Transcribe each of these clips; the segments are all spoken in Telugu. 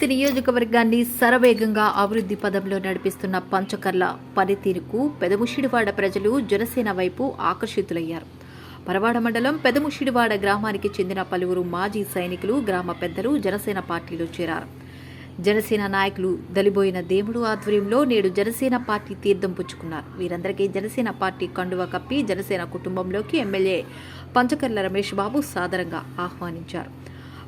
నియోజకవర్గాన్ని శరవేగంగా అభివృద్ధి పదంలో నడిపిస్తున్న పంచకర్ల పనితీరుకు పెదముషిడివాడ ప్రజలు జనసేన వైపు ఆకర్షితులయ్యారు. పరవాడ మండలం పెదముషిడివాడ గ్రామానికి చెందిన పలువురు మాజీ సైనికులు గ్రామ పెద్దలు జనసేన పార్టీలో చేరారు. జనసేన నాయకులు దలిబోయిన దేవుడు ఆధ్వర్యంలో నేడు జనసేన పార్టీ తీర్థం పుచ్చుకున్నారు. వీరందరికీ జనసేన పార్టీ కండువ కప్పి జనసేన కుటుంబంలోకి ఎమ్మెల్యే పంచకర్ల రమేష్ బాబు సాదరంగా ఆహ్వానించారు.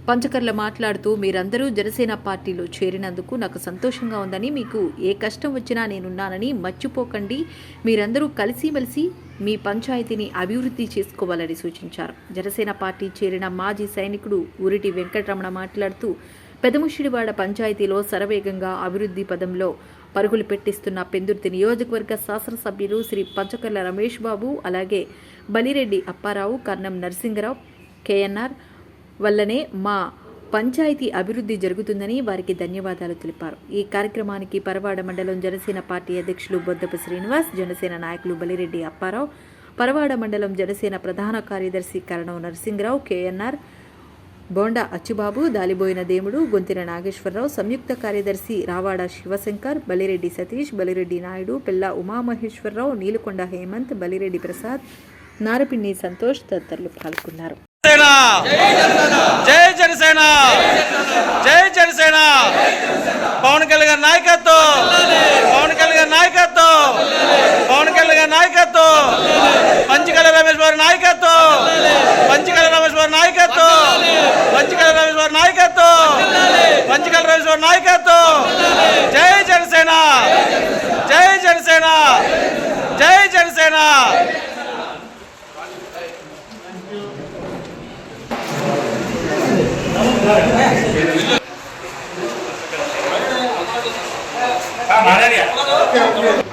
పంచకర్ల మాట్లాడుతూ మీరందరూ జనసేన పార్టీలో చేరినందుకు నాకు సంతోషంగా ఉందని మీకు ఏ కష్టం వచ్చినా నేనున్నానని మర్చిపోకండి. మీరందరూ కలిసిమెలిసి మీ పంచాయతీని అభివృద్ధి చేసుకోవాలని సూచించారు. జనసేన పార్టీ చేరిన మాజీ సైనికుడు ఊరిటి వెంకటరమణ మాట్లాడుతూ పెదముషిడివాడ పంచాయతీలో శరవేగంగా అభివృద్ధి పదంలో పరుగులు పెట్టిస్తున్న పెందుర్తి నియోజకవర్గ శాసనసభ్యులు శ్రీ పంచకర్ల రమేష్ బాబు అలాగే బలిరెడ్డి అప్పారావు కర్ణం నరసింగరావు కేఎన్ఆర్ వల్లనే మా పంచాయతీ అభివృద్ధి జరుగుతుందని వారికి ధన్యవాదాలు తెలిపారు. ఈ కార్యక్రమానికి పరవాడ మండలం జనసేన పార్టీ అధ్యక్షులు బొద్దపు శ్రీనివాస్ జనసేన నాయకులు బలిరెడ్డి అప్పారావు పరవాడ మండలం జనసేన ప్రధాన కార్యదర్శి కరణం నరసింగరావు కేఎన్ఆర్ బోండా అచ్చుబాబు దాలిబోయిన దేముడు గొంతిన నాగేశ్వరరావు సంయుక్త కార్యదర్శి రావాడ శివశంకర్ బలిరెడ్డి సతీష్ బలిరెడ్డి నాయుడు పిల్ల ఉమామహేశ్వరరావు నీలకొండ హేమంత్ బలిరెడ్డి ప్రసాద్ నారపిండి సంతోష్ తదితరులు పాల్గొన్నారు. జనసేన. జై జనసేన. పవన్ కళ్యాణ్ నాయకత్వం. పవన్ కళ్యాణ్ నాయకత్వం. పవన్ కళ్యాణ్ నాయకత్వం. పంచకల రమేష్ గారి నాయకత్వం. పంచకల రమేష్ గారి నాయకత్వం. పంచకల రమేష్ గారి నాయకత్వం. Tá, Amarelinha.